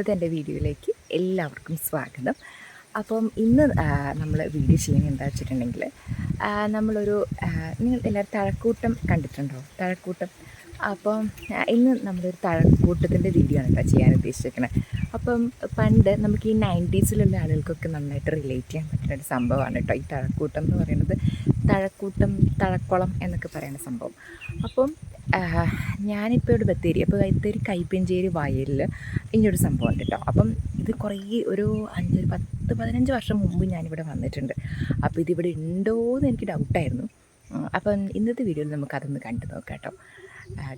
ഇന്നത്തെ എന്റെ വീഡിയോയിലേക്ക് എല്ലാവർക്കും സ്വാഗതം. അപ്പം ഇന്ന് നമ്മൾ വീഡിയോ ചെയ്യുന്നത് എന്താ വെച്ചിട്ടുണ്ടെങ്കിൽ നമ്മളൊരു നിങ്ങൾ എല്ലാവരും തഴക്കൂട്ടം കണ്ടിട്ടുണ്ടോ? തഴക്കൂട്ടം. അപ്പം ഇന്ന് നമ്മളൊരു തഴക്കൂട്ടത്തിന്റെ വീഡിയോ ആണ് കേട്ടോ ചെയ്യാൻ ഉദ്ദേശിച്ചിരിക്കുന്നത് അപ്പം പണ്ട് നമുക്ക് ഈ നയന്റീസിലുള്ള ആളുകൾക്കൊക്കെ നന്നായിട്ട് റിലേറ്റ് ചെയ്യാൻ പറ്റുന്ന ഒരു സംഭവമാണ് കേട്ടോ ഈ തഴക്കൂട്ടം എന്ന് പറയുന്നത്. തഴക്കൂട്ടം തഴക്കുളം എന്നൊക്കെ പറയുന്ന സംഭവം. അപ്പം ഞാനിപ്പോൾ ഇവിടെ ബത്തേരി അപ്പോൾ ബത്തേരി കൈപ്പഞ്ചേരി വയലിൽ ഇങ്ങനൊരു സംഭവം ഉണ്ട് കേട്ടോ അപ്പം ഇത് കുറേ ഒരു അഞ്ചൊരു പത്ത് പതിനഞ്ച് വർഷം മുമ്പ് ഞാനിവിടെ വന്നിട്ടുണ്ട്. അപ്പോൾ ഇതിവിടെ ഉണ്ടോ എന്ന് എനിക്ക് ഡൗട്ടായിരുന്നു. അപ്പം ഇന്നത്തെ വീഡിയോയിൽ നമുക്കതൊന്ന് കണ്ടു നോക്കാം കേട്ടോ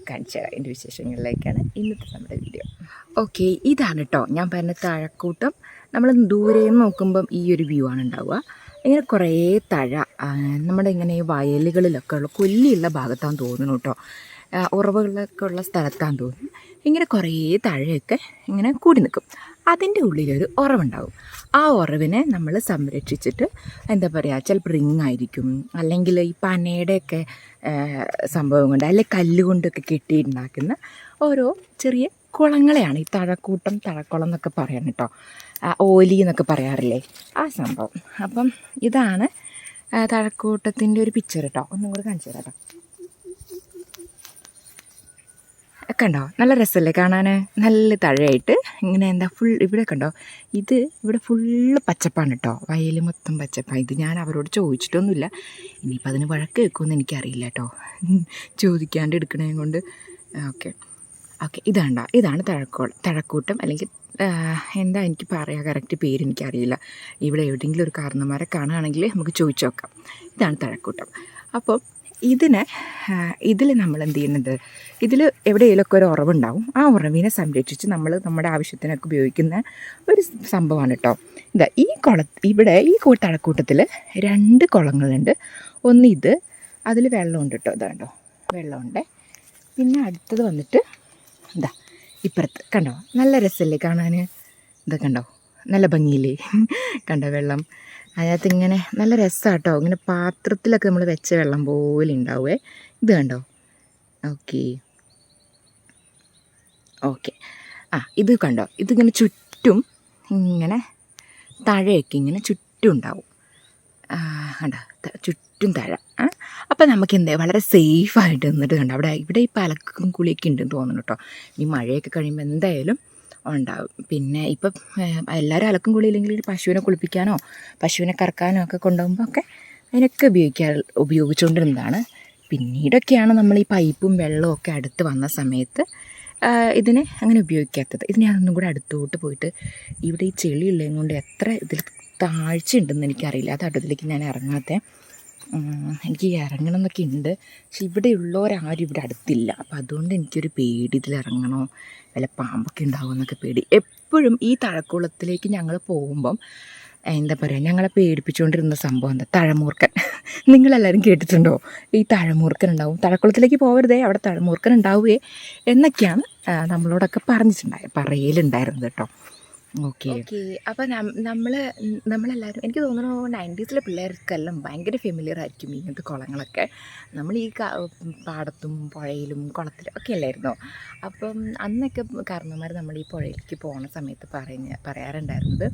കാണിച്ച എന്റെ വിശേഷങ്ങളിലേക്കാണ് ഇന്നത്തെ നമ്മുടെ വീഡിയോ. ഓക്കെ ഇതാണ് കേട്ടോ ഞാൻ പറഞ്ഞ താഴക്കൂട്ടം. നമ്മൾ ദൂരെ നോക്കുമ്പം ഈ ഒരു വ്യൂ ആണ് ഉണ്ടാവുക. ഇങ്ങനെ കുറേ തഴ നമ്മുടെ ഇങ്ങനെ വയലുകളിലൊക്കെ ഉള്ള കൊല്ലിയുള്ള ഭാഗത്താണെന്ന് തോന്നുന്നു കേട്ടോ ഉറവുകളൊക്കെ ഉള്ള സ്ഥലത്താന്ന് തോന്നുന്നു. ഇങ്ങനെ കുറേ താഴെയൊക്കെ ഇങ്ങനെ കൂടി നിൽക്കും. അതിന്റെ ഉള്ളിലൊരു ഉറവുണ്ടാവും. ആ ഉറവിനെ നമ്മൾ സംരക്ഷിച്ചിട്ട് എന്താ പറയുക ചിലപ്പോൾ റിങ് ആയിരിക്കും അല്ലെങ്കിൽ ഈ പനയുടെയൊക്കെ സംഭവം കൊണ്ട് അല്ലെങ്കിൽ കല്ലുകൊണ്ടൊക്കെ കെട്ടിയിട്ടുണ്ടാക്കുന്ന ഓരോ ചെറിയ കുളങ്ങളെയാണ് ഈ തഴക്കൂട്ടം തഴക്കുളം എന്നൊക്കെ പറയാൻ കേട്ടോ. ഓലി എന്നൊക്കെ പറയാറില്ലേ? ആ സംഭവം. അപ്പം ഇതാണ് തഴക്കൂട്ടത്തിന്റെ ഒരു പിക്ചർ കേട്ടോ ഒന്നും കൂടെ കാണിച്ചു തരാം കേട്ടോ കണ്ടോ നല്ല രസമല്ലേ കാണാൻ നല്ല തഴയായിട്ട് ഇങ്ങനെ എന്താ ഫുൾ ഇവിടെ കണ്ടോ ഇത് ഇവിടെ ഫുള്ള് പച്ചപ്പാണ് കേട്ടോ വയൽ മൊത്തം പച്ചപ്പാണ് ഇത് ഞാൻ അവരോട് ചോദിച്ചിട്ടൊന്നുമില്ല. ഇനിയിപ്പോൾ അതിന് വഴക്ക് വെക്കുമെന്ന് എനിക്കറിയില്ല കേട്ടോ ചോദിക്കാണ്ട് എടുക്കണേ കൊണ്ട്. ഓക്കെ. ഓക്കെ ഇതാണ്ട ഇതാണ് തഴക്കോൾ തഴക്കൂട്ടം. അല്ലെങ്കിൽ എന്താ എനിക്ക് പറയാം? കറക്റ്റ് പേര് എനിക്കറിയില്ല. ഇവിടെ എവിടെയെങ്കിലും ഒരു കാരണന്മാരെ കാണുകയാണെങ്കിൽ നമുക്ക് ചോദിച്ചു നോക്കാം. ഇതാണ് തഴക്കൂട്ടം. അപ്പോൾ ഇതിന് ഇതിൽ നമ്മൾ എന്ത് ചെയ്യുന്നത്? ഇതിൽ എവിടെയെങ്കിലുമൊക്കെ ഒരു ഉറവുണ്ടാവും. ആ ഉറവിനെ സംരക്ഷിച്ച് നമ്മൾ നമ്മുടെ ആവശ്യത്തിനൊക്കെ ഉപയോഗിക്കുന്ന ഒരു സംഭവമാണ് കേട്ടോ ഇതാ ഈ കുള ഇവിടെ ഈ തഴക്കൂട്ടത്തിൽ രണ്ട് കുളങ്ങളുണ്ട്. ഒന്ന് ഇത് അതിൽ വെള്ളമുണ്ട് കേട്ടോ ഇതാണ്ടോ വെള്ളമുണ്ട്. പിന്നെ അടുത്തത് വന്നിട്ട് എന്താ ഇപ്പുറത്ത്. കണ്ടോ നല്ല രസമല്ലേ കാണാൻ ഇതൊക്കെ കണ്ടോ നല്ല ഭംഗിയില്ലേ? കണ്ടോ വെള്ളം. അതിനകത്ത് ഇങ്ങനെ നല്ല രസമാണ് കേട്ടോ ഇങ്ങനെ പാത്രത്തിലൊക്കെ നമ്മൾ വെച്ച വെള്ളം പോലെ ഉണ്ടാവുമേ ഇത് കണ്ടോ? ഓക്കെ. ഓക്കെ. ആ ഇത് കണ്ടോ? ഇതിങ്ങനെ ചുറ്റും ഇങ്ങനെ തഴയൊക്കെ ഇങ്ങനെ ചുറ്റും ഉണ്ടാവും. കണ്ടോ? ചുറ്റും തഴ. ആ അപ്പം നമുക്ക് എന്താ വളരെ സേഫായിട്ട് നിന്നിട്ട് കണ്ടോ? അവിടെ ഇവിടെ ഈ പലക്കും കുളിയൊക്കെ ഉണ്ടെന്ന് തോന്നുന്നു കേട്ടോ. ഈ മഴയൊക്കെ കഴിയുമ്പോൾ എന്തായാലും ഉണ്ടാവും. പിന്നെ ഇപ്പം എല്ലാവരും അലക്കും കുളിയില്ലെങ്കിൽ പശുവിനെ കുളിപ്പിക്കാനോ പശുവിനെ കറക്കാനോ ഒക്കെ കൊണ്ടുപോകുമ്പോൾ ഒക്കെ അതിനൊക്കെ ഉപയോഗിക്കാൻ ഉപയോഗിച്ചുകൊണ്ടിരുന്നതാണ്. പിന്നീടൊക്കെയാണ് നമ്മൾ ഈ പൈപ്പും വെള്ളവും ഒക്കെ അടുത്ത് വന്ന സമയത്ത് ഇതിനെ അങ്ങനെ ഉപയോഗിക്കാത്തത്. ഇതിനെ അതൊന്നും കൂടെ അടുത്തോട്ട് പോയിട്ട് ഇവിടെ ഈ ചെളി ഉള്ളതുകൊണ്ട് എത്ര ഇതിൽ താഴ്ച ഉണ്ടെന്ന് എനിക്കറിയില്ല. അത് അടുത്തിലേക്ക് ഞാൻ ഇറങ്ങാത്ത. എനിക്ക് ഇറങ്ങണം എന്നൊക്കെ ഉണ്ട്. പക്ഷെ ഇവിടെ ഉള്ളവരാരും ഇവിടെ അടുത്തില്ല. അപ്പം അതുകൊണ്ട് എനിക്കൊരു പേടി ഇതിൽ ഇറങ്ങണോ. വല്ല പാമ്പൊക്കെ ഉണ്ടാകുമോ എന്നൊക്കെ പേടി. എപ്പോഴും ഈ തഴക്കുളത്തിലേക്ക് ഞങ്ങൾ പോകുമ്പം എന്താ പറയുക ഞങ്ങളെ പേടിപ്പിച്ചുകൊണ്ടിരുന്ന സംഭവം എന്താ? തഴമൂർക്കൻ. നിങ്ങളെല്ലാവരും കേട്ടിട്ടുണ്ടോ? ഈ തഴമൂർക്കൻ ഉണ്ടാവും. തഴക്കുളത്തിലേക്ക് പോകരുതേ അവിടെ തഴമൂർക്കൻ ഉണ്ടാവുകയെ എന്നൊക്കെയാണ് നമ്മളോടൊക്കെ പറഞ്ഞിട്ടുണ്ടായത് പറയലുണ്ടായിരുന്നത് കേട്ടോ. ഓക്കെ. അപ്പോൾ നമ്മൾ നമ്മളെല്ലാവരും എനിക്ക് തോന്നുന്നു നയന്റീസിലെ പിള്ളേർക്കെല്ലാം ഭയങ്കര ഫെമിലിയർ ആയിരിക്കും ഇങ്ങനത്തെ കുളങ്ങളൊക്കെ. നമ്മൾ ഈ പാടത്തും പുഴയിലും കുളത്തിലും ഒക്കെ അല്ലായിരുന്നോ? അപ്പം അന്നൊക്കെ കാരണന്മാർ നമ്മൾ ഈ പുഴയിലേക്ക് പോകുന്ന സമയത്ത് പറഞ്ഞ് പറയാറുണ്ടായിരുന്നത്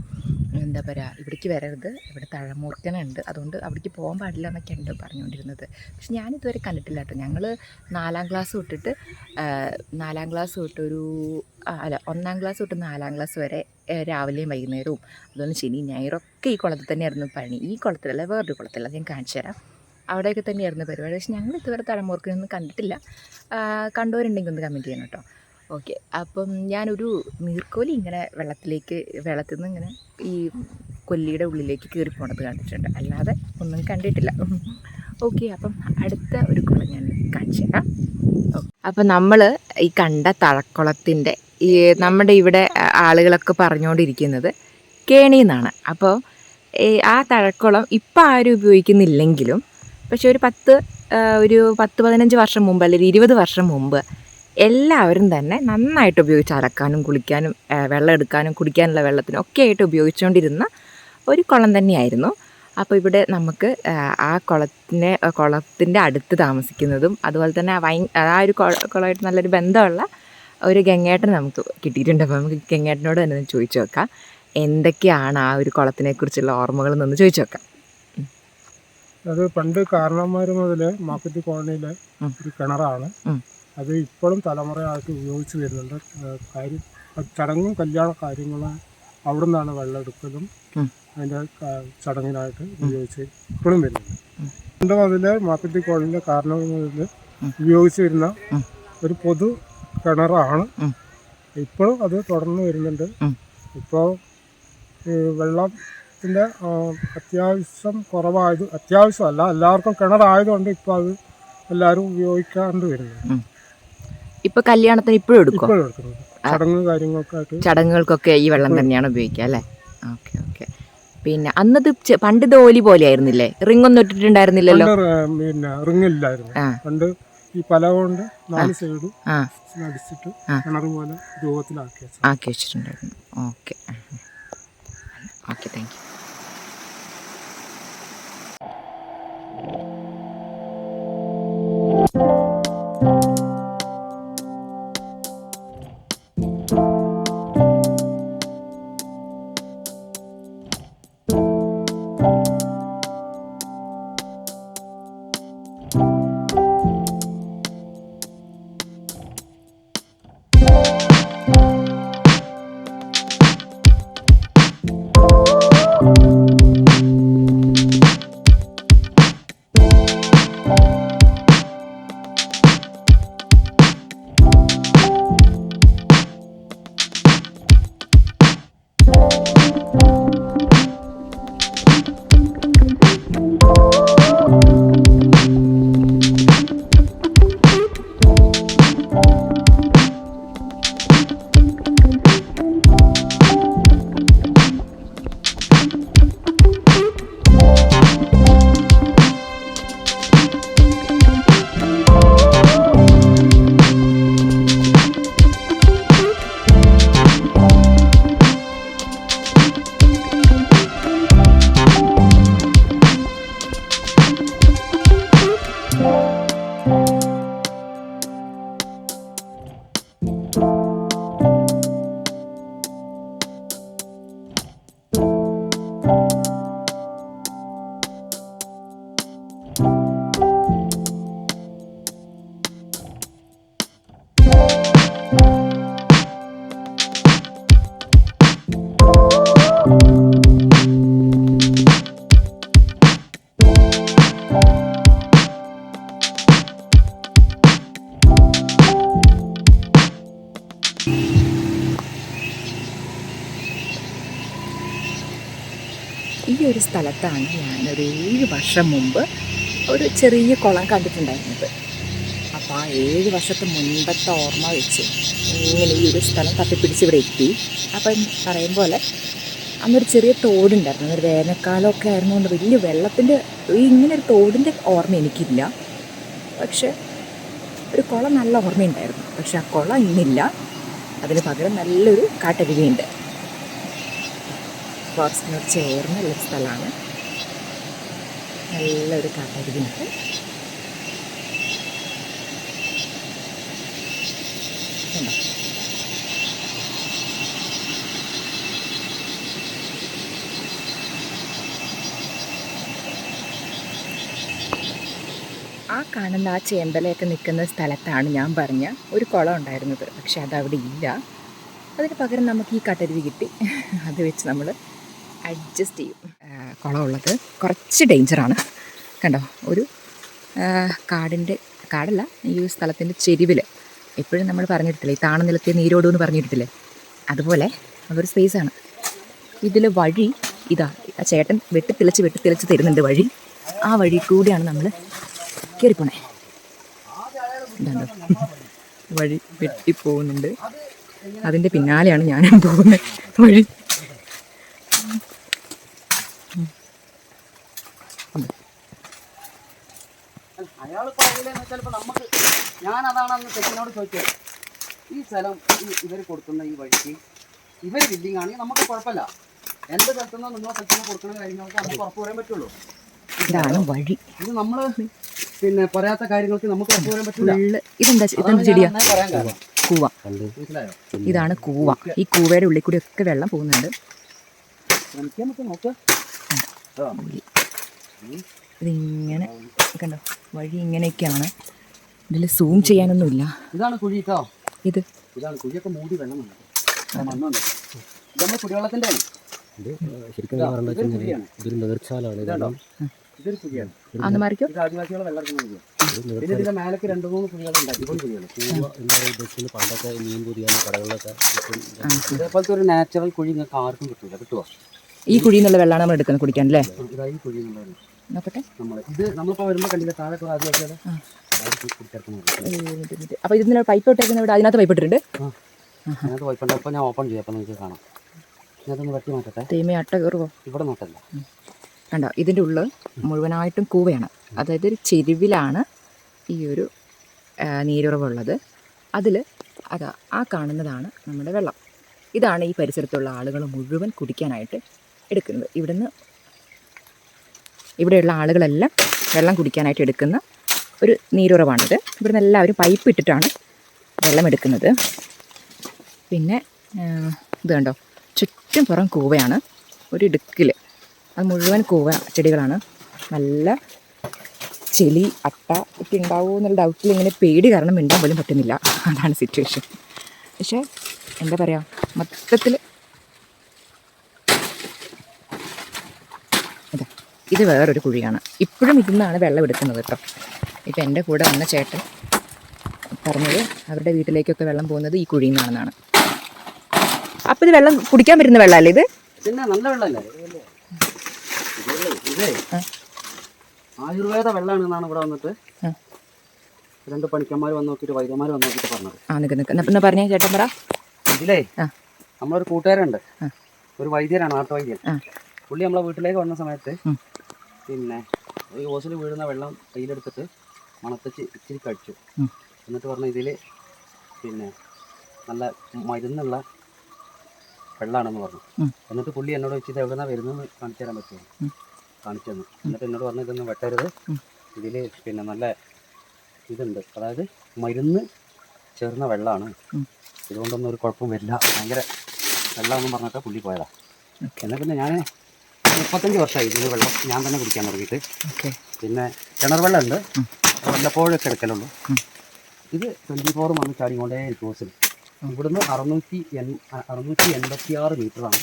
എന്താ പറയുക ഇവിടേക്ക് വരരുത്. ഇവിടെ തഴമൂർക്കനുണ്ട്. അതുകൊണ്ട് അവിടേക്ക് പോകാൻ പാടില്ല എന്നൊക്കെ പറഞ്ഞുകൊണ്ടിരുന്നത്. പക്ഷെ ഞാനിതുവരെ കണ്ടിട്ടില്ല കേട്ടോ. ഞങ്ങൾ നാലാം ക്ലാസ് തൊട്ടിട്ട് നാലാം ക്ലാസ് തൊട്ടൊരു ഒരു അല്ല ഒന്നാം ക്ലാസ് തൊട്ട് നാലാം ക്ലാസ് വരെ രാവിലെയും വൈകുന്നേരവും അതുപോലെ ശനി ഞായറൊക്കെ ഈ കുളത്തിൽ തന്നെയായിരുന്നു പണി. ഈ കുളത്തിലല്ല വേറൊരു കുളത്തിലല്ല ഞാൻ കാണിച്ചു തരാം. അവിടെയൊക്കെ തന്നെയായിരുന്നു പരിപാടി. പക്ഷെ ഞങ്ങൾ ഇതുവരെ തലമുറക്കൊന്നും കണ്ടിട്ടില്ല കണ്ടവരുണ്ടെങ്കിൽ ഒന്ന് കമന്റ് ചെയ്യണം കേട്ടോ. ഓക്കെ. അപ്പം ഞാനൊരു നീർക്കോലി ഇങ്ങനെ വെള്ളത്തിലേക്ക് വെള്ളത്തിൽ നിന്ന് ഇങ്ങനെ ഈ കൊല്ലിയുടെ ഉള്ളിലേക്ക് കയറി പോണത് കണ്ടിട്ടുണ്ട്. അല്ലാതെ ഒന്നും കണ്ടിട്ടില്ല. ഓക്കെ അപ്പം അടുത്ത ഒരു കുളം ഞാൻ കാണിച്ചു തരാം. അപ്പം നമ്മൾ ഈ കണ്ട തഴക്കുളത്തിന്റെ ഈ നമ്മുടെ ഇവിടെ ആളുകളൊക്കെ പറഞ്ഞുകൊണ്ടിരിക്കുന്നത് കേണി എന്നാണ് അപ്പോൾ ആ തഴക്കുളം ഇപ്പം ആരും ഉപയോഗിക്കുന്നില്ലെങ്കിലും പക്ഷെ ഒരു പത്ത് ഒരു പത്ത് പതിനഞ്ച് വർഷം മുമ്പ് അല്ലെങ്കിൽ ഇരുപത് വർഷം മുമ്പ് എല്ലാവരും തന്നെ നന്നായിട്ട് ഉപയോഗിച്ച് അലക്കാനും കുളിക്കാനും വെള്ളം എടുക്കാനും കുടിക്കാനുള്ള വെള്ളത്തിനും ഒക്കെ ആയിട്ട് ഉപയോഗിച്ചുകൊണ്ടിരുന്ന ഒരു കുളം തന്നെയായിരുന്നു. അപ്പോൾ ഇവിടെ നമുക്ക് ആ, കുളത്തിനെ കുളത്തിന്റെ അടുത്ത് താമസിക്കുന്നതും അതുപോലെ തന്നെ ആ വൈ ആ ഒരു കുളമായിട്ട് നല്ലൊരു ബന്ധമുള്ള ഒരു ഗംഗേട്ടൻ നമുക്ക് കിട്ടിയിട്ടുണ്ട്. അപ്പോൾ നമുക്ക് ഗംഗേട്ടനോട് തന്നെ ചോദിച്ചു നോക്കാം. എന്തൊക്കെയാണ് ആ ഒരു കുളത്തിനെ കുറിച്ചുള്ള ഓർമ്മകൾ എന്നൊന്ന് ചോദിച്ചു നോക്കാം. അത് പണ്ട് കാരണന്മാർ മുതൽ മാപ്പറ്റി കോളനിയിലെ. ഒരു കിണറാണ്. അത് ഇപ്പോഴും തലമുറയായിട്ട് ഉപയോഗിച്ച് വരുന്നുണ്ട്. കാര്യം ചടങ്ങും കല്യാണ കാര്യങ്ങളും അവിടെ നിന്നാണ് വെള്ളം എടുക്കലും അതിന്റെ ചടങ്ങിനായിട്ട് ഉപയോഗിച്ച് ഇപ്പോഴും വരുന്നുണ്ട്. എന്റെ പണ്ട് മുതൽ കോളിന്റെ കാരണങ്ങളിൽ മുതൽ ഉപയോഗിച്ച് വരുന്ന ഒരു പൊതു കിണറാണ്. ഇപ്പോഴും അത് തുടർന്ന് വരുന്നുണ്ട്. ഇപ്പോൾ വെള്ളത്തിന്റെ അത്യാവശ്യം കുറവായത് അത്യാവശ്യമല്ല എല്ലാവർക്കും കിണറായതുകൊണ്ട് ഇപ്പോൾ അത് എല്ലാവരും ഉപയോഗിക്കാണ്ട് വരുന്നത് ഇപ്പൊ കല്യാണത്തിന് ഇപ്പോഴും എടുക്കും ഇപ്പോഴും എടുക്കുന്നത് ചടങ്ങ് ചടങ്ങുകൾക്കൊക്കെ ഈ വെള്ളം തന്നെയാണ് ഉപയോഗിക്കുക അല്ലേ? Okay okay. പിന്നെ അന്നത് ചെ- പണ്ട് ദോലി പോലെ ആയിരുന്നില്ലേ റിംഗ് ഒന്നും ഇട്ടിട്ടുണ്ടായിരുന്നില്ലല്ലോ? പണ്ട് റി- പിന്നെ റിംഗ് ആ. പണ്ട് ഈ പല കൊണ്ട് നാല് സൈഡും ആ. അടിച്ചിട്ട് ആ. കിണർ പോലെ രൂപത്തിലാക്കി വെച്ചത്. ആക്കി വെച്ചിട്ടുണ്ടായിരുന്നു. ഓക്കെ. ഓക്കെ താങ്ക് യു സ്ഥലത്താണ് ഞാൻ ഒരു ഏഴ് വർഷം മുമ്പ് ഒരു ചെറിയ കുളം കണ്ടിട്ടുണ്ടായിരുന്നത്. അപ്പോൾ ആ ഏഴ് വർഷത്തെ മുൻപത്തെ ഓർമ്മ വെച്ച് ഇങ്ങനെ ഈ ഒരു സ്ഥലം തപ്പിപ്പിടിച്ച് ഇവിടെ എത്തി. അപ്പം പറയും പോലെ അന്നൊരു ചെറിയ തോടുണ്ടായിരുന്നു. ഒരു വേനൽക്കാലമൊക്കെ ആയിരുന്നുകൊണ്ട് വലിയ വെള്ളത്തിന്റെ ഇങ്ങനെ ഒരു തോടിന്റെ ഓർമ്മ എനിക്കില്ല. പക്ഷെ ഒരു കുളം നല്ല ഓർമ്മയുണ്ടായിരുന്നു. പക്ഷെ ആ കുളം ഇന്നില്ല. അതിന് പകരം നല്ലൊരു കാട്ടരുവിയുണ്ട് ഫോറസ്റ്റിനോട് ചേർന്നുള്ള സ്ഥലമാണ് നല്ലൊരു കണ്ടോ? ആ കാണുന്ന ആ ചേമ്പലയൊക്കെ നിൽക്കുന്ന സ്ഥലത്താണ് ഞാൻ പറഞ്ഞ ഒരു കുളം ഉണ്ടായിരുന്നത്. പക്ഷെ അതവിടെ ഇല്ല. അതിന് പകരം നമുക്ക് ഈ കട്ടരുവി കിട്ടി. അത് വെച്ച് നമ്മൾ അഡ്ജസ്റ്റ് ചെയ്യും. കുളമുള്ളത് കുറച്ച് ഡേഞ്ചറാണ് കണ്ടോ ഒരു കാടിന്റെ കാടല്ല ഈ ഒരു സ്ഥലത്തിന്റെ ചെരിവിൽ എപ്പോഴും നമ്മൾ പറഞ്ഞിട്ടില്ലേ ഈ താണ നിലത്തെ നീരോടു എന്ന് പറഞ്ഞിട്ടില്ലേ? അതുപോലെ അതൊരു സ്പേസാണ് ഇതിൽ വഴി ഇതാ ആ ചേട്ടൻ വെട്ടിത്തിളച്ച് വെട്ടിത്തിളച്ച് തരുന്നുണ്ട് വഴി. ആ വഴി കൂടിയാണ് നമ്മൾ കയറിപ്പോണേ. ഇതാണ്ടോ. വഴി വെട്ടിപ്പോകുന്നുണ്ട്. അതിന്റെ പിന്നാലെയാണ് ഞാനും പോകുന്നത്. വഴി ഇപ്പൊ നമുക്ക് ഞാൻ അതാണ് അന്ന് തെറ്റിനോട് ചോദിച്ചത് ഈ സ്ഥലം ഇവർ കൊടുക്കുന്ന ഈ വഴിക്ക് ഇവർ ബിൽഡിംഗ് ആണെങ്കിൽ നമുക്ക് കുഴപ്പമില്ല. എന്ത് സ്ഥലത്തുനിന്ന് നിങ്ങളെ സ്ഥലത്തുനിന്ന് കൊടുക്കുന്ന കാര്യങ്ങൾക്ക് നമുക്ക് ഉറപ്പ് പറയാൻ പറ്റുള്ളൂ. ഇതാണ് വഴി. ഇത് നമ്മൾ പിന്നെ പറയാത്ത കാര്യങ്ങൾക്ക് നമുക്ക് ഉറപ്പ് പറയാൻ പറ്റില്ല. ഇതെന്താ ഇതെന്താ ചെടിയാ? കൂവ. ഇതാണ് കൂവ. ഈ കൂവയുടെ ഉള്ളിൽ കൂടി ഒക്കെ വെള്ളം പോകുന്നുണ്ട്. ഇതിങ്ങനെ കണ്ടോ? വഴി ഇങ്ങനെയൊക്കെയാണ്. ഇതിൽ സൂം ചെയ്യാനൊന്നുമില്ല. ഇതാണ് കുഴി കേട്ടോ ഇത്. ഇതാണ് കുഴിയൊക്കെ മൂടി വെള്ളം മണ്ണുണ്ട്. ഇത് നമ്മുടെ കുടിവെള്ളത്തിന്റെ ഇത് ശരിക്കും ഇതൊരു കുഴിയാണ് നീർച്ചാലാണ് ഇതൊരു കുഴിയാണ്. ഇത് ആദിവാസികളെ വെള്ളം പിന്നെ ഇതിന്റെ മേലേക്ക് രണ്ട് മൂന്ന് കുഴികൾ ഉണ്ടാക്കി ഇപ്പോൾ കുഴികൾ എന്താ പറയുക പണ്ടൊക്കെ മീൻ പൊതിയാനും കടകളിലൊക്കെ ഇതേപോലത്തെ ഒരു നാച്ചുറൽ കുഴി നിങ്ങൾക്ക് ആർക്കും കിട്ടില്ല കിട്ടുമോ ഈ കുഴിയിൽ നിന്നുള്ള വെള്ളമാണ് നമ്മൾ എടുക്കുന്നത് കുടിക്കാൻ അല്ലേ? ഇതായി കുഴി എന്നുള്ളത് നോക്കട്ടെ. ഇത് നമ്മളിപ്പോൾ വരുമ്പോൾ കണ്ടില്ല താഴെ അപ്പോൾ ഇതിന് പൈപ്പ് ഇട്ടേക്കുന്ന ഇവിടെ അതിനകത്ത് പൈപ്പ് ഇട്ടിട്ടുണ്ട്. അതിനകത്ത് അപ്പോൾ ഞാൻ ഓപ്പൺ ചെയ്യാം. അപ്പോൾ നിങ്ങൾക്ക് കാണാം. വെട്ടി മാറ്റട്ടെ. തേമ അട്ട കയറുമോ ഇവിടെ നോട്ടല്ല കണ്ടോ? ഇതിന്റെ ഉള്ളിൽ മുഴുവനായിട്ടും കൂവയാണ്. അതായത് ഒരു ചെരുവിലാണ് ഈ ഒരു നീരുറവുള്ളത്. അതിൽ അതാ ആ കാണുന്നതാണ് നമ്മുടെ വെള്ളം. ഇതാണ് ഈ പരിസരത്തുള്ള ആളുകൾ മുഴുവൻ കുടിക്കാനായിട്ട് എടുക്കുന്നത്. ഇവിടുന്ന് ഇവിടെയുള്ള ആളുകളെല്ലാം വെള്ളം കുടിക്കാനായിട്ട് എടുക്കുന്ന ഒരു നീരുറവാണിത്. ഇവിടുന്ന് എല്ലാവരും പൈപ്പ് ഇട്ടിട്ടാണ് വെള്ളം എടുക്കുന്നത്. പിന്നെ ഇത് കണ്ടോ? ചുറ്റും പുറം കൂവയാണ്. ഒരു ഇടുക്കിൽ അത് മുഴുവൻ കൂവ ചെടികളാണ്. നല്ല ചെളി അട്ട ഒക്കെ ഉണ്ടാവുമോ എന്നുള്ള ഡൗട്ടിൽ ഇങ്ങനെ പേടി കാരണം മിണ്ടാൻ പോലും പറ്റുന്നില്ല. അതാണ് സിറ്റുവേഷൻ പക്ഷേ എന്താ പറയുക മൊത്തത്തിൽ ഇതാ വേറൊരു കുഴിയാണ്. ഇപ്പോഴും ഇതിന്നാണ് വെള്ളം എടുക്കുന്നത് കേട്ടോ ഇപ്പം എന്റെ കൂടെ വന്ന ചേട്ടൻ പറഞ്ഞത് അവരുടെ വീട്ടിലേക്കൊക്കെ വെള്ളം പോകുന്നത് ഈ കുഴിയിൽ നിന്നാണെന്നാണ് അപ്പം ഇത് വെള്ളം കുടിക്കാൻ പറ്റുന്ന വെള്ളമല്ലേ ഇത്? പിന്നെ നല്ല വെള്ളമല്ലേ. ആയുർവേദ വെള്ളമാണ് എന്നാണ് ഇവിടെ വന്നിട്ട്. രണ്ട് പണിക്കന്മാർ വന്ന് നോക്കിയിട്ട് വൈദ്യന്മാർ വന്ന് നോക്കിയിട്ട് പറഞ്ഞത്. പറഞ്ഞേ ചേട്ടൻ പറ. ഇതിലേ. നമ്മളൊരു കൂട്ടുകാരുണ്ട്. ഒരു വൈദ്യരാണ് നാട്ടുവൈദ്യൻ ആ. പുള്ളി നമ്മളെ വീട്ടിലേക്ക് വന്ന സമയത്ത്. പിന്നെ ഈ ഓസിൽ വീഴുന്ന വെള്ളം കയ്യിലെടുത്തിട്ട് മണത്തിച്ച് ഇച്ചിരി കഴിച്ചു. എന്നിട്ട് പറഞ്ഞു ഇതിൽ പിന്നെ നല്ല മരുന്നുള്ള വെള്ളമാണെന്ന് പറഞ്ഞു. എന്നിട്ട് പുള്ളി എന്നോട് വെച്ച് ഇത് എവിടെന്നാ വരുന്നതെന്ന് കാണിച്ചു തരാൻ പറ്റുമോ? കാണിച്ചു തന്നു. എന്നിട്ട് എന്നോട് പറഞ്ഞു ഇതൊന്നും വെട്ടരുത്. ഇതിൽ പിന്നെ നല്ല ഇതുണ്ട്. അതായത് മരുന്ന് ചേർന്ന വെള്ളമാണ് ഇതുകൊണ്ടൊന്നും ഒരു കുഴപ്പം വരില്ല ഭയങ്കര വെള്ളമെന്ന് പറഞ്ഞിട്ട് പുള്ളി പോയതാണ് എന്നാൽ പിന്നെ ഞാൻ മുപ്പത്തഞ്ച് വർഷമായി ഇതിൽ വെള്ളം ഞാൻ തന്നെ കുടിക്കാൻ തുടങ്ങിയിട്ട്. പിന്നെ കിണർ വെള്ളം ഉണ്ട് വല്ലപ്പോഴൊക്കെ എടുക്കലുള്ളൂ. ഇത് ട്വന്റി ഫോർ വന്ന് ചാടിക്കൊണ്ടേ ഹോസിൽ ഇവിടുന്ന് അറുന്നൂറ്റി എൺ അറുന്നൂറ്റി എൺപത്തി ആറ് മീറ്ററാണ്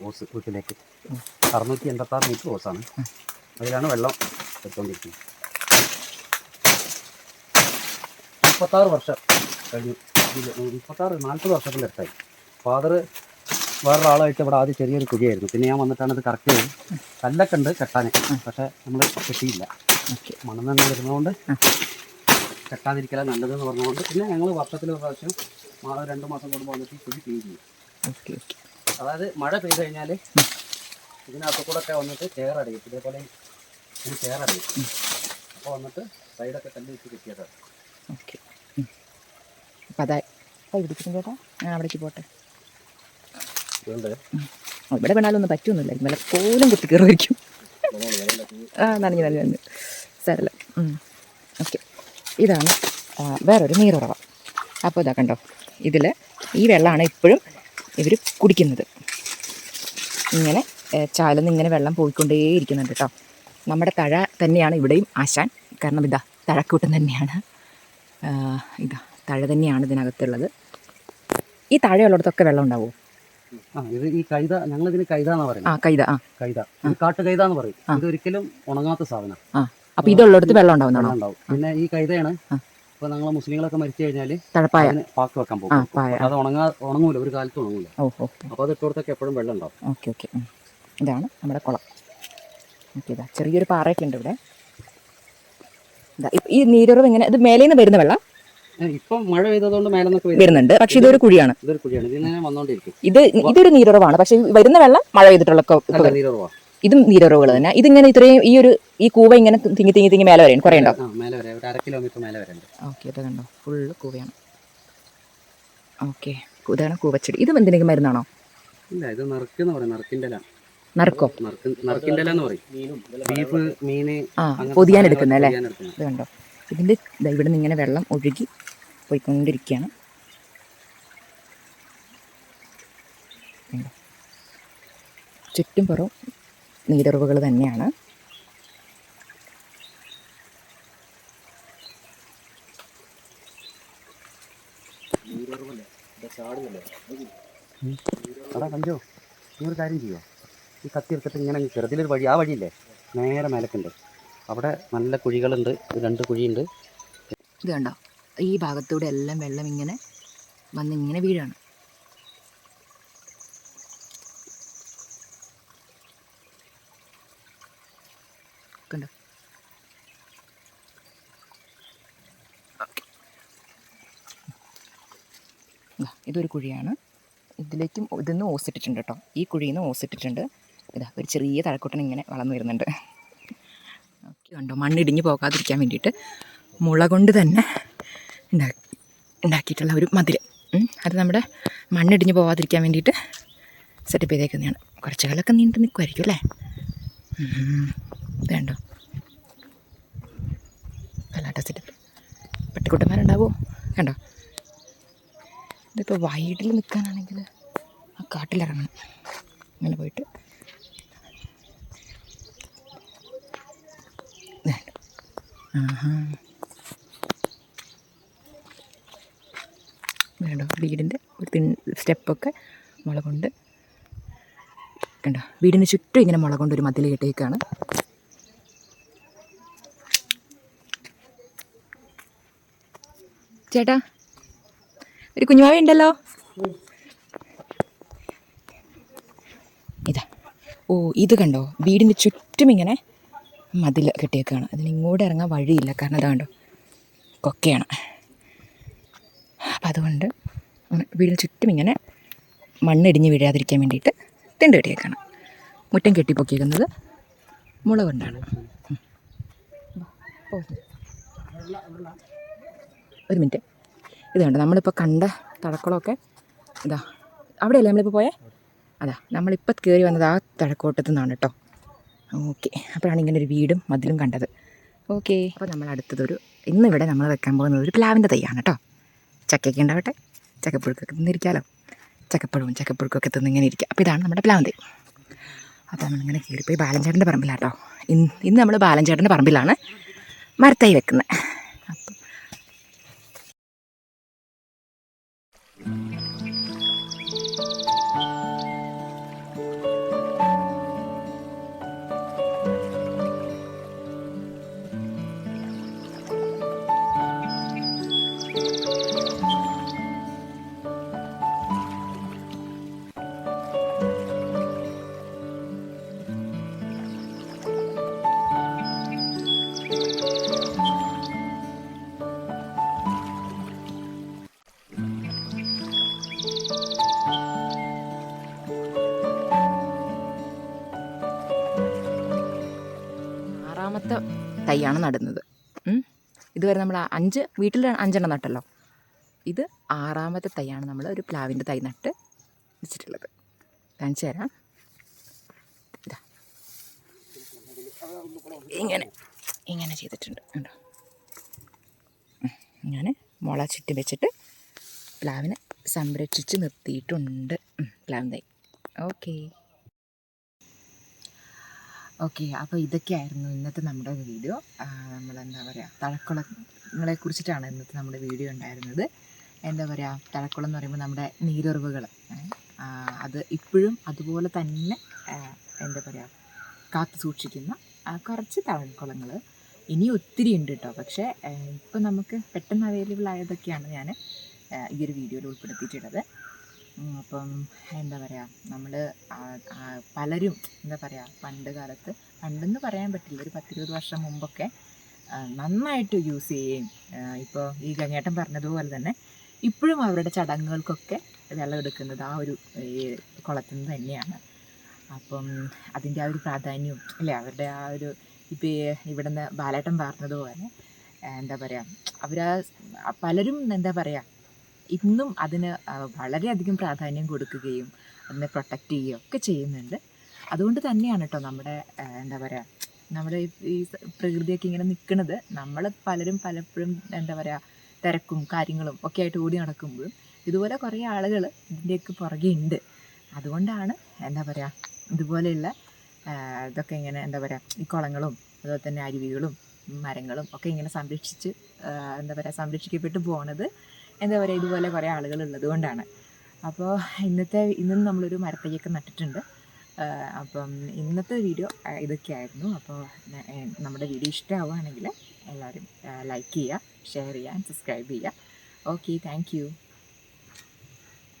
ഹോസ് വീട്ടിലേക്ക്. അറുന്നൂറ്റി എൺപത്തി ആറ് മീറ്റർ ഹോസാണ് അതിലാണ് വെള്ളം എടുത്തുകൊണ്ടിരിക്കുന്നത് മുപ്പത്താറ് വർഷം കഴിഞ്ഞു. മുപ്പത്താറ് നാൽപ്പത് വർഷത്തിന്റെ അടുത്തായി ഫാദർ വേറൊരാളായിട്ട് ഇവിടെ ആദ്യം ചെറിയൊരു കുഴിയായിരുന്നു. പിന്നെ ഞാൻ വന്നിട്ടാണ് ഇത് കറക്റ്റ് ചെയ്ത് കല്ലൊക്കെ ഉണ്ട് കെട്ടാൻ പക്ഷെ നമ്മൾ കെട്ടിയില്ല. ഓക്കെ. മണ്ണെണ്ണ വരുന്നതുകൊണ്ട് കെട്ടാതിരിക്കല നല്ലതെന്ന് പറഞ്ഞുകൊണ്ട് പിന്നെ ഞങ്ങൾ വർഷത്തിൽ ഒരു പ്രാവശ്യം മാ- രണ്ട് മാസം കൂടുമ്പോൾ വന്നിട്ട് ഈ കുഴി ക്ലീൻ ചെയ്യും. അതായത് മഴ പെയ്ത് കഴിഞ്ഞാൽ ഇതിനകത്ത് കൂടെ ഒക്കെ വന്നിട്ട് ചേറടയും ഇതേപോലെ ഇത് ചേറടയും അപ്പോൾ വന്നിട്ട് സൈഡൊക്കെ കല്ല് വെച്ച് കെട്ടിയതാണ്. ഓക്കെ. അപ്പം ചേട്ടാ ഞാൻ അവിടേക്ക് പോട്ടെ. ഇവിടെ വേണാലൊന്നും പറ്റൊന്നുമില്ല. പോലും കുത്തി കയറുമായിരിക്കും. ആ നനഞ്ഞു നനഞ്ഞു നനഞ്ഞു. സാരല്ല. ഓക്കെ. ഇതാണ് വേറൊരു നീറുറവ അപ്പോൾ ഇതാ കണ്ടോ? ഇതിൽ ഈ വെള്ളമാണ് ഇപ്പോഴും ഇവർ കുടിക്കുന്നത്. ഇങ്ങനെ ചാലിന്ന് ഇങ്ങനെ വെള്ളം പോയിക്കൊണ്ടേയിരിക്കുന്നുണ്ട് കേട്ടോ നമ്മുടെ തഴ തന്നെയാണ് ഇവിടെയും ആശാൻ. കാരണം ഇതാ തഴക്കൂട്ടം തന്നെയാണ്. ഇതാ തഴ തന്നെയാണ് ഇതിനകത്തുള്ളത്. ഈ താഴെയുള്ളിടത്തൊക്കെ വെള്ളം ഉണ്ടാവുമോ ആ ഇത് ഈ കൈത ഞങ്ങളിതിന് കൈത എന്നാണ് ആ പറയുന്നത് കൈത ആ. കൈത. കാട്ടു കൈത എന്ന് പറയും. ഇത് ഒരിക്കലും ഉണങ്ങാത്ത സാധനം. ആ. അപ്പോൾ ഇതുള്ളിടത്ത് വെള്ളം ഉണ്ടാവും പിന്നെ ഈ കൈതയാണ് ആ. ഇപ്പൊ ഞങ്ങൾ മുസ്ലിങ്ങളൊക്കെ മരിച്ചു കഴിഞ്ഞാൽ തഴപ്പായ പാക്ക് വെക്കാൻ പോകും. അത് ഉണങ്ങാ ഉണങ്ങൂല. ഒരു കാലത്ത് ഉണങ്ങൂല. അപ്പൊ അത് ഇട്ടോടത്തൊക്കെ എപ്പോഴും വെള്ളം ഉണ്ടാവും. Okay okay. ഇതാണ് നമ്മുടെ കുളം. ഓക്കെ ഇതാ. ചെറിയൊരു പാറയൊക്കെ ഉണ്ട് ഇവിടെ. ഈ നീരുറവ് ഇങ്ങനെ ഇത് മേലേന്ന് വരുന്ന വെള്ളം? ഇപ്പം മഴ പെയ്തതുകൊണ്ട് വരുന്നുണ്ട്. പക്ഷെ ഇതൊരു കുഴിയാണ്. ഇതൊരു കുഴിയാണ്. ഇതിങ്ങനെ വന്നോണ്ടിരിക്കും. ഇത് ഇതൊരു നീരുറവാണ്. പക്ഷെ വരുന്ന വെള്ളം മഴ പെയ്തിട്ടുള്ള ഇതും നീരുറവുകൾ തന്നെ. ഇതിങ്ങനെ ഇത്രയും ഈ ഒരു ഈ കൂവ ഇങ്ങനെ തിങ്ങി തിങ്ങി തിങ്ങി മേലെ വരെയാണ് കുറേ ഉണ്ടോ ആ മേലെ വരെ. ഒരു അര കിലോമീറ്റർ മേലെ വരെ ഉണ്ട്. ഓക്കെ ഇത് കണ്ടോ? ഫുള്ള് കൂവയാണ്. ഓക്കെ ഇതാണ് കൂവച്ചെടി. ഇത് എന്തിനും മരുന്നാണോ? ഇല്ല ഇത് നറുക്കെന്ന് പറയും. നറുക്കിന്റെ ഇല. നറുക്കോ? നറുക്ക് നറുക്കിന്റെ ഇല എന്ന് പറയും ബീഫ് മീൻ ആ പൊതിയാൻ എടുക്കുന്നത്. ഇത് കണ്ടോ ഇതിന്റെ ഇവിടെ നിന്ന് ഇങ്ങനെ വെള്ളം ഒഴുകി പോയിക്കൊണ്ടിരിക്കുകയാണ്. ചുറ്റും പുറം നീരുറവുകൾ തന്നെയാണ്. അതാ കഞ്ചോ നീ ഒരു കാര്യം ചെയ്യുമോ ഈ കത്തി എടുത്തിട്ട് ഇങ്ങനെ ചെറുതിലൊരു വഴി ആ വഴിയില്ലേ? നേരെ മേലക്കുണ്ട്. അവിടെ നല്ല കുഴികളുണ്ട് രണ്ട് കുഴിയുണ്ട്. ഇത് കണ്ടോ? ഈ ഭാഗത്തൂടെ എല്ലാം വെള്ളം ഇങ്ങനെ വന്ന് ഇങ്ങനെ വീഴാണ്. കണ്ടോ? ഇതൊരു കുഴിയാണ്. ഇതിലേക്കും ഇതിന്ന് ഓസിട്ടിട്ടുണ്ട് കേട്ടോ. ഈ കുഴിയിൽ നിന്ന് ഓസിട്ടിട്ടുണ്ട്. ഇതാ ഒരു ചെറിയ തഴക്കൂട്ടൻ ഇങ്ങനെ വളർന്നു വരുന്നുണ്ട്. ഓക്കെ കണ്ടോ? മണ്ണിടിഞ്ഞ് പോകാതിരിക്കാൻ വേണ്ടിയിട്ട് മുള കൊണ്ട് തന്നെ ഉണ്ടാക്കിയിട്ടുള്ള ഒരു മതിൽ അത് നമ്മുടെ മണ്ണിടിഞ്ഞ് പോവാതിരിക്കാൻ വേണ്ടിയിട്ട് സെറ്റപ്പ് ചെയ്തേക്കുന്നതാണ്. കുറച്ച് കാലമൊക്കെ നീണ്ടു നിൽക്കുമായിരിക്കും അല്ലേ? വേണ്ടോ അല്ലാട്ട സെറ്റപ്പ് പട്ടിക്കുട്ടന്മാരുണ്ടാവുമോ കണ്ടോ? ഇതിപ്പോൾ വൈഡിൽ നിൽക്കാനാണെങ്കിൽ ആ കാട്ടിലിറങ്ങണം. അങ്ങനെ പോയിട്ട്. ആഹാ. വേണ്ടോ വീടിന്റെ ഒരു തിൻ സ്റ്റെപ്പൊക്കെ മുള കൊണ്ട്? കണ്ടോ വീടിന് ചുറ്റും ഇങ്ങനെ മുള ഒരു മതിൽ കെട്ടിയേക്കാണ്. ചേട്ടാ ഒരു കുഞ്ഞുമാവ ഉണ്ടല്ലോ? ഇതാ. ഓ ഇത് കണ്ടോ? വീടിന് ചുറ്റും ഇങ്ങനെ മതിൽ കെട്ടിയേക്കാണ്. അതിന് ഇങ്ങോട്ട് ഇറങ്ങാൻ വഴിയില്ല. കാരണം അതാണ്ടോ കൊക്കയാണ്. അതുകൊണ്ട് വീടിന് ചുറ്റും ഇങ്ങനെ മണ്ണിടിഞ്ഞ് വീഴാതിരിക്കാൻ വേണ്ടിയിട്ട് തിണ്ട് കെട്ടിയേക്കാണ്. മുറ്റം കെട്ടിപ്പൊക്കിയിരിക്കുന്നത് മുള കൊണ്ടാണ്. ഒരു മിനിറ്റ്. ഇത് കണ്ടോ നമ്മളിപ്പോൾ കണ്ട തടക്കുളമൊക്കെ ഇതാ അവിടെയല്ലേ നമ്മളിപ്പോൾ പോയേ? അതാ നമ്മളിപ്പോൾ കയറി വന്നത് ആ തഴക്കോട്ടത്തു നിന്നാണ് കേട്ടോ. ഓക്കെ അപ്പോഴാണ് ഇങ്ങനെ ഒരു വീടും മതിലും കണ്ടത്. ഓക്കെ. അപ്പോൾ നമ്മൾ അടുത്തതൊരു ഇന്നിവിടെ നമ്മൾ വെക്കാൻ പോകുന്നത് ഒരു പ്ലാവിന്റെ തൈയാണ് കേട്ടോ. ചക്കയൊക്കെ ഉണ്ടാവട്ടെ. ചക്കപ്പുഴുക്കൊക്കെ തിന്നിരിക്കാമല്ലോ ചക്കപ്പഴവും ചക്കപ്പുഴുക്കൊക്കെ തിന്നിങ്ങനെ ഇരിക്കുക അപ്പോൾ ഇതാണ് നമ്മുടെ പ്ലാന്തി അപ്പോൾ നമ്മളിങ്ങനെ കയറിപ്പോയി ബാലഞ്ചേട്ടന്റെ പറമ്പിലാട്ടോ. ഇന്ന് ഇന്ന് നമ്മൾ ബാലഞ്ചേട്ടന്റെ പറമ്പിലാണ് മരത്തൈ വെക്കുന്നത് തൈയാണ് നടുന്നത്. ഇതുവരെ നമ്മൾ അഞ്ച് വീട്ടിൽ അഞ്ചെണ്ണം നട്ടല്ലോ. ഇത് ആറാമത്തെ തൈയാണ് നമ്മൾ ഒരു പ്ലാവിന്റെ തൈ നട്ട് വെച്ചിട്ടുള്ളത്. കാണിച്ചു തരാം. ഇതാ. ഇങ്ങനെ ഇങ്ങനെ ചെയ്തിട്ടുണ്ട്. കണ്ടോ. ഇങ്ങനെ മുള ചുറ്റി വെച്ചിട്ട് പ്ലാവിനെ സംരക്ഷിച്ച് നിർത്തിയിട്ടുണ്ട്. പ്ലാവിൻ തൈ. ഓക്കേ. ഓക്കെ അപ്പോൾ ഇതൊക്കെയായിരുന്നു ഇന്നത്തെ നമ്മുടെ വീഡിയോ. നമ്മളെന്താ പറയുക തഴക്കുളങ്ങളെ കുറിച്ചിട്ടാണ് ഇന്നത്തെ നമ്മുടെ വീഡിയോ ഉണ്ടായിരുന്നത്. എന്താ പറയുക തഴക്കുളം എന്ന് പറയുമ്പോൾ നമ്മുടെ നീരുറവുകൾ. അത് ഇപ്പോഴും അതുപോലെ തന്നെ എന്താ പറയുക കാത്തു സൂക്ഷിക്കുന്ന കുറച്ച് തഴക്കുളങ്ങൾ ഇനി ഒത്തിരി ഉണ്ട് കേട്ടോ പക്ഷേ ഇപ്പോൾ നമുക്ക് പെട്ടെന്ന് അവൈലബിൾ ആയതൊക്കെയാണ് ഞാൻ ഈ ഒരു വീഡിയോയിൽ ഉൾപ്പെടുത്തിയിട്ടുള്ളത്. അപ്പം എന്താ പറയുക നമ്മൾ പലരും എന്താ പറയുക പണ്ട് കാലത്ത് പണ്ടെന്ന് പറയാൻ പറ്റില്ല ഒരു പത്തിരുപത് വർഷം മുമ്പൊക്കെ നന്നായിട്ട് യൂസ് ചെയ്യുകയും ഇപ്പോൾ ഈ ഗംഗേട്ടൻ പറഞ്ഞതുപോലെ തന്നെ ഇപ്പോഴും അവരുടെ ചടങ്ങുകൾക്കൊക്കെ വെള്ളം എടുക്കുന്നത് ആ ഒരു കുളത്തിൽ നിന്ന് തന്നെയാണ്. അപ്പം അതിന്റെ ആ ഒരു പ്രാധാന്യവും അല്ലേ അവരുടെ ആ ഒരു ഇപ്പോൾ ഇവിടുന്ന് ബാലേട്ടൻ പറഞ്ഞതുപോലെ എന്താ പറയുക അവർ പലരും എന്താ പറയുക ഇന്നും അതിന് വളരെയധികം പ്രാധാന്യം കൊടുക്കുകയും അതിനെ പ്രൊട്ടക്റ്റ് ചെയ്യുകയും ഒക്കെ ചെയ്യുന്നുണ്ട്. അതുകൊണ്ട് തന്നെയാണ് കേട്ടോ നമ്മുടെ എന്താ പറയുക നമ്മുടെ ഈ പ്രകൃതിയൊക്കെ ഇങ്ങനെ നിൽക്കുന്നത് നമ്മൾ പലരും പലപ്പോഴും എന്താ പറയുക തിരക്കും കാര്യങ്ങളും ഒക്കെ ആയിട്ട് ഓടി നടക്കുമ്പോഴും ഇതുപോലെ കുറേ ആളുകൾ ഇതിന്റെയൊക്കെ പുറകെ ഉണ്ട്. അതുകൊണ്ടാണ് എന്താ പറയുക ഇതുപോലെയുള്ള ഇതൊക്കെ ഇങ്ങനെ എന്താ പറയുക ഈ കുളങ്ങളും അതുപോലെ തന്നെ അരുവികളും മരങ്ങളും ഒക്കെ ഇങ്ങനെ സംരക്ഷിച്ച് എന്താ പറയുക സംരക്ഷിക്കപ്പെട്ട് പോണത് എന്താ പറയുക ഇതുപോലെ കുറേ ആളുകൾ ഉള്ളത് കൊണ്ടാണ്. അപ്പോൾ ഇന്നത്തെ ഇന്നും നമ്മളൊരു മരത്തയ്യൊക്കെ നട്ടിട്ടുണ്ട്. അപ്പം ഇന്നത്തെ വീഡിയോ ഇതൊക്കെ ഇതൊക്കെയായിരുന്നു. അപ്പോൾ നമ്മുടെ വീഡിയോ ഇഷ്ടമാവുകയാണെങ്കിൽ എല്ലാവരും ലൈക്ക് ചെയ്യുക ഷെയർ ചെയ്യുക സബ്സ്ക്രൈബ് ചെയ്യുക. Okay thank